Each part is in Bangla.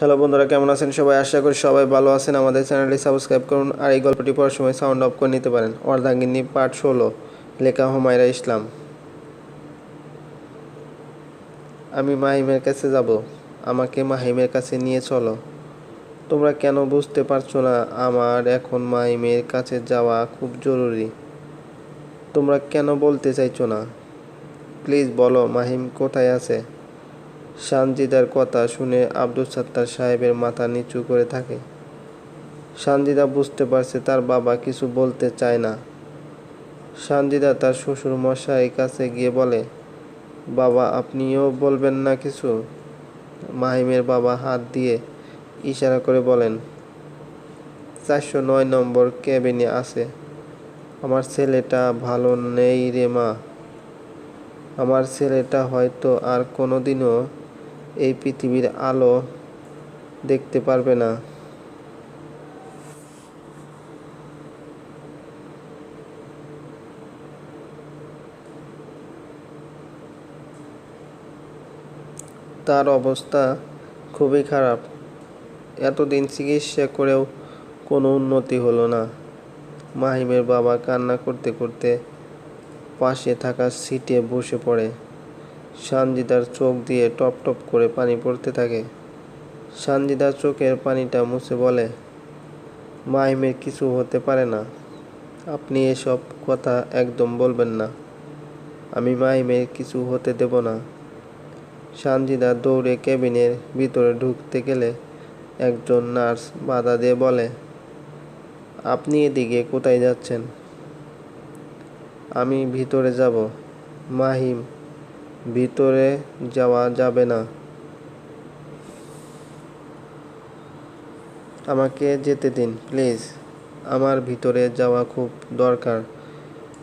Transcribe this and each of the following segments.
হ্যালো বন্ধুরা, কেমন আছেন? সবাই আশা করি সবাই ভালো আছেন। আমাদের চ্যানেলটি সাবস্ক্রাইব করুন আর এই গল্পটি পড়ার সময় সাউন্ড অফ করে নিতে পারেন। অর্ধাঙ্গিনী পার্ট ষোলো, লেখা হুমায়রা ইসলাম। আমি মাহিমের কাছে যাব। আমাকে মাহিমের কাছে নিয়ে চলো। তোমরা কেন বুঝতে পারছ না, আমার এখন মাহিমের কাছে যাওয়া খুব জরুরি। তোমরা কেন বলতে চাইছো না? প্লিজ বলো, মাহিম কোথায় আছে? সানজিদার কথা শুনে আব্দুল সাত্তার সাহেবের মাথা নিচু করে থাকে। সানজিদা বুঝতে পারছে তার বাবা কিছু বলতে চায় না। সানজিদা তার শ্বশুর মশাই কাছে গিয়ে বলে, বাবা, আপনিও বলবেন না কিছু? মাহিমের বাবা হাত দিয়ে ইশারা করে বলেন, চারশো নয় নম্বর কেবিনে আছে। আমার ছেলেটা ভালো নেই রে মা। আমার ছেলেটা হয়তো আর কোনোদিনও এই পৃথিবীর আলো দেখতে পারবে না। তার অবস্থা খুবই খারাপ। এতদিন চিকিৎসা করেও কোনো উন্নতি হলো না। মাহিমের বাবা কান্না করতে করতে পাশে থাকা সিটে বসে পড়ে। সানজিদার চোখ দিয়ে টপ টপ করে পানি পড়তে থাকে। সানজিদার চোখের পানিটা মুছে বলে, মাহিমের কিছু হতে পারে না। আপনি এসব কথা একদম বলবেন না। আমি মাহিমের কিছু হতে দেব না। সানজিদা দৌড়ে কেবিনের ভিতরে ঢুকতে গেলে একজন নার্স বাধা দিয়ে বলে, আপনি এদিকে কোথায় যাচ্ছেন? আমি ভিতরে যাব, মাহিম। ভিতরে যাওয়া যাবে না। আমাকে যেতে দিন, প্লিজ। আমার ভিতরে যাওয়া খুব দরকার।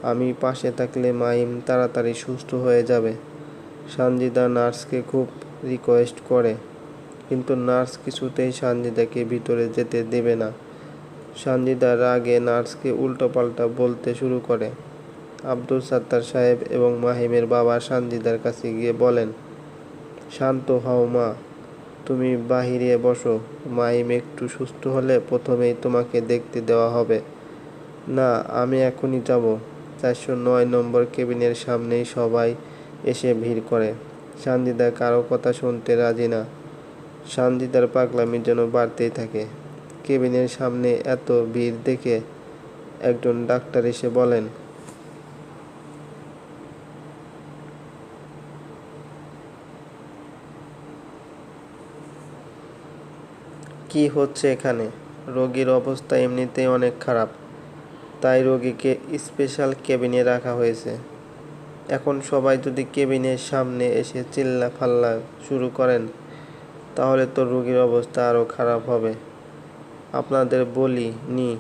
আমি পাশে থাকলে মাইম তাড়াতাড়ি সুস্থ হয়ে যাবে। সানজিদা নার্সকে খুব রিকোয়েস্ট করে, কিন্তু নার্স কিছুতেই সানজিদাকে ভিতরে যেতে দেবে না। সানজিদা রাগে নার্সকে উল্টোপাল্টা বলতে শুরু করে। আব্দুল সাত্তার সাহেব এবং মাহিমের বাবা সানজিদার কাছে গিয়ে বলেন, শান্ত হও মা, তুমি বাহিরে বসো। মাহিম একটু সুস্থ হলে প্রথমেই তোমাকে দেখতে দেওয়া হবে। না, আমি এখনই যাব। চারশো নয় নম্বর কেবিনের সামনেই সবাই এসে ভিড় করে। সানজিদা কারও কথা শুনতে রাজি না। সানজিদার পাগলামি যেন বাড়তেই থাকে। কেবিনের সামনে এত ভিড় দেখে একজন ডাক্তার এসে বলেন কি হচ্ছে এখানে? রোগীর অবস্থা এমনিতেই অনেক খারাপ। তাই রোগীকে স্পেশাল কেবিনে রাখা হয়েছে। এখন সবাই যদি কেবিনের সামনে এসে চিল্লা ফাল্লা শুরু করেন, তাহলে তো রোগীর অবস্থা আরও খারাপ হবে। আপনাদের বলি নি,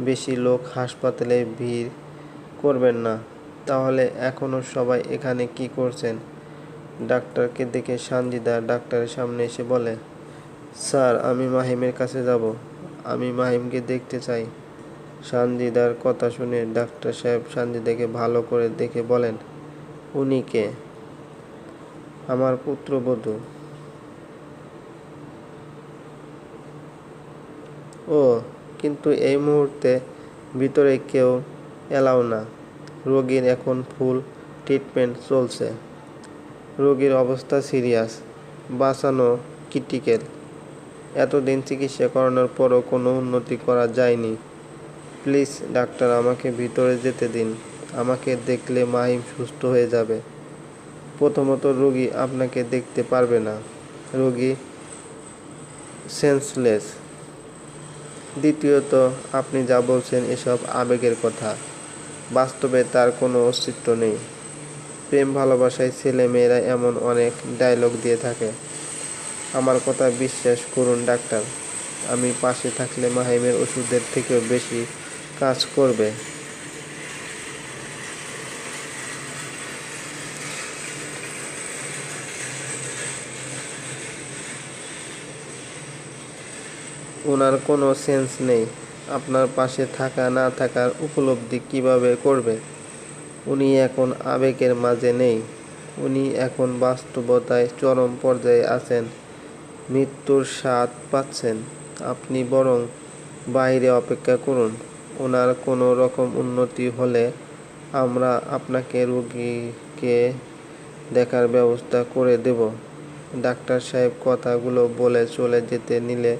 বেশি লোক হাসপাতালে ভিড় করবেন না। তাহলে এখনও সবাই এখানে কি করছেন? ডাক্তারকে দেখে সানজিদা ডাক্তারের সামনে এসে বলে স্যার, আমি মাহিমের কাছে যাব। আমি মাহিমকে দেখতে চাই। সানজিদার কথা শুনে ডাক্তার সাহেব সানজিদাকে ভালো করে দেখে বলেন, উনি কে? আমার পুত্রবধূ ও, কিন্তু এই মুহূর্তে ভিতরে কেউ এলাও না। রোগীর এখন ফুল ট্রিটমেন্ট চলছে। রোগীর অবস্থা সিরিয়াস। বাঁচানো ক্রিটিক্যাল। এতদিন চিকিৎসা করানোর পরও কোনো উন্নতি করা যায়নি। প্লিজ, ডাক্তার, আমাকে ভিতরে যেতে দিন। আমাকে দেখলে মাহিম সুস্থ হয়ে যাবে। প্রথমত, রোগী আপনাকে দেখতে পারবে না। রোগী সেন্সলেস। দ্বিতীয়ত, আপনি যা বলছেন এসব আবেগের কথা। বাস্তবে তার কোনো অস্তিত্ব নেই। প্রেম, ভালোবাসায় ছেলে মেয়েরা এমন অনেক ডায়লগ দিয়ে থাকে। আমার কথা বিশ্বাস করুন, ডাক্তার। আমি পাশে থাকলে মাহিমের ওষুধের থেকেও বেশি কাজ করবে। ওনার কোনো সেন্স নেই। আপনার পাশে থাকা, না থাকার উপলব্ধি কীভাবে করবে? উনি এখন আবেগের মাঝে নেই। উনি এখন বাস্তবতায় চরম পর্যায়ে আছেন। মৃত্যুর স্বাদ পাচ্ছেন। আপনি বরং বাইরে অপেক্ষা করুন। ওনার কোনো রকম উন্নতি হলে আমরা আপনাকে রোগীকে দেখার ব্যবস্থা করে দেব। ডাক্তার সাহেব কথাগুলো বলে চলে যেতে নিলে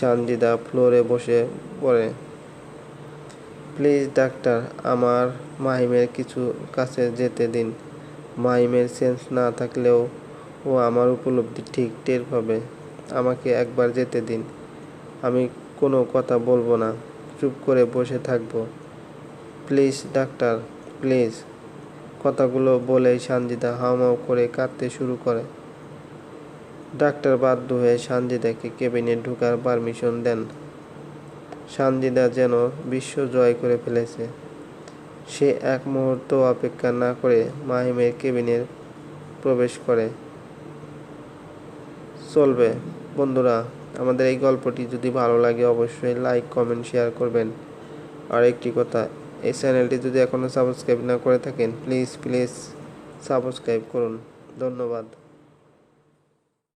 সানজিদা ফ্লোরে বসে পড়ে। প্লিজ ডাক্তার, আমার মাহিমের কিছু কাছে যেতে দিন। মাহিমের সেন্স না থাকলেও ও আমার উপলব্ধি ঠিক টের পাবে। আমাকে একবার যেতে দিন। আমি কোনো কথা বলব না। চুপ করে বসে থাকব। Please, doctor, please. কথাগুলো বলেই সানজিদা হাউমাউ করে কাঁদতে শুরু করে। ডাক্তার বাধ্য হয়ে সানজিদাকে কেবিনে ঢুকার পারমিশন দেন। সানজিদা যেন বিশ্ব জয় করে ফেলেছে। সে এক মুহূর্ত অপেক্ষা না করে মাহিমের কেবিনে প্রবেশ করে। চলবে। বন্ধুরা, আমাদের এই গল্পটি যদি ভালো লাগে, অবশ্যই লাইক কমেন্ট শেয়ার করবেন। আর একটি কথা, এই চ্যানেলটি যদি এখনও সাবস্ক্রাইব না করে থাকেন প্লিজ প্লিজ সাবস্ক্রাইব করুন। ধন্যবাদ।